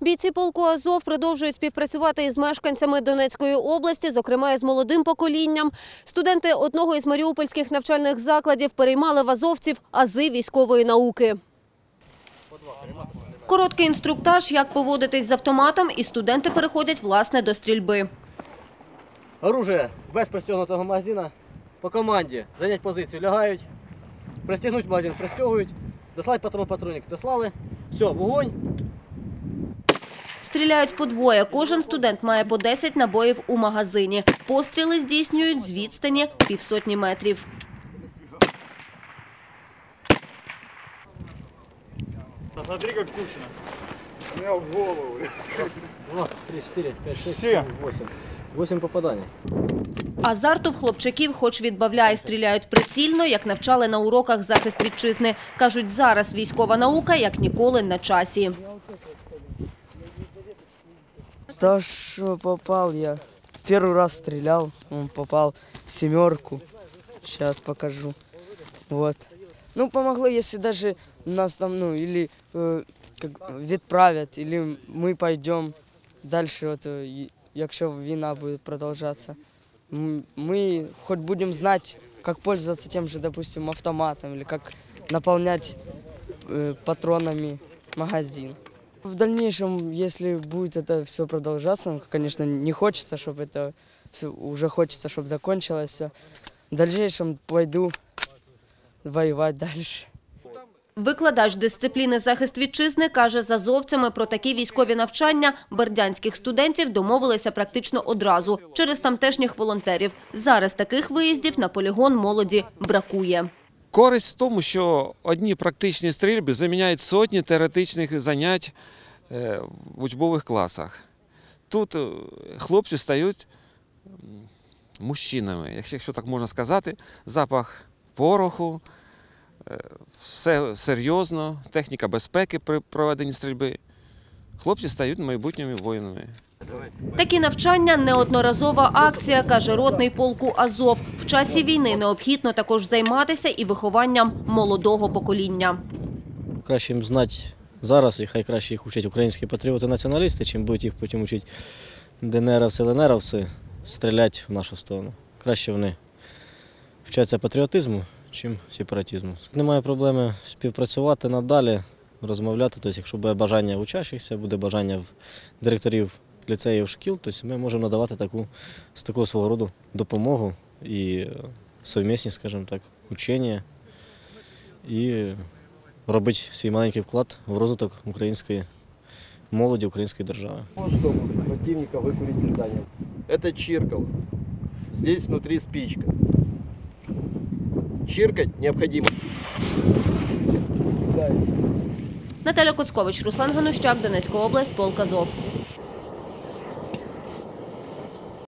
Бійці полку Азов продовжують співпрацювати із мешканцями Донецької області, зокрема із молодим поколінням. Студенти одного із маріупольських навчальних закладів переймали в азовців ази військової науки. Короткий інструктаж, як поводитись з автоматом, і студенти переходять власне до стрільби. Оружие без пристегнутого магазина по команді зайняти позицію лягають, пристегнуть магазин, пристегують, дослать патрон патронник, дослали. Все, вогонь. Стріляють по двоє. Кожен студент має по 10 набоїв у магазині. Постріли здійснюють з відстані півсотні метрів. Посмотри, как кучно. У меня в голову. 2, 3, 4, 5, 6, Все. 7, 8. 8 попаданий. Азарту в хлопчаків хоч відбавляє, стріляють прицільно, як навчали на уроках захист вітчизни. Кажуть, зараз військова наука як ніколи на часі. Да что попал я. Первый раз стрелял, он попал в семерку. Сейчас покажу. Вот. Ну, помогло, если даже нас там, ну, или э, как, відправят, или мы пойдем дальше, вот, э, якщо війна будет продолжаться. Мы хоть будем знать, как пользоваться тем же, допустим, автоматом, или как наполнять э, патронами магазин. В дальнейшем, если будет это все продолжаться, ну, конечно, не хочется, чтобы это всё- уже хочется, чтобы закончилось все. В дальнейшем пойду воевать дальше. Викладач дисципліни захист вітчизни каже, з азовцями про такі військові навчання бердянських студентів домовилися практично одразу через тамтешніх волонтерів. Зараз таких виїздів на полігон молоді бракує. Користь в тому, що одні практичні стрільби заміняють сотні теоретичних занять е, в учбових класах. Тут е, хлопці стають мужчинами, якщо так можна сказати, запах пороху, е, все серйозно, техніка безпеки при проведенні стрільби. Хлопці стають майбутніми воїнами. Такі навчання – неодноразова акція, каже ротний полку Азов. В часі війни необхідно також займатися і вихованням молодого покоління. краще їм знати зараз, і хай краще їх вчать українські патріоти-націоналісти, чим будуть їх потім вчити ДНРовці, ЛНРовці стріляти в нашу сторону. Краще вони вчаться патріотизму, чим сепаратизму. Немає проблеми співпрацювати надалі, розмовляти. Тобто, якщо буде бажання учащихся, буде бажання в директорів ліцеїв, шкіл, тобто ми можемо надавати таку, з такого свого роду допомогу і е, совмісні, скажімо так, учення. І робити свій маленький вклад в розвиток української молоді, української держави. Вот чтобы противника выкурить здание. Это чиркало. Здесь внутри спичка. Чиркать необходимо. Наталя Коцкович, Руслан Ганущак, Донецька область, полк Азов.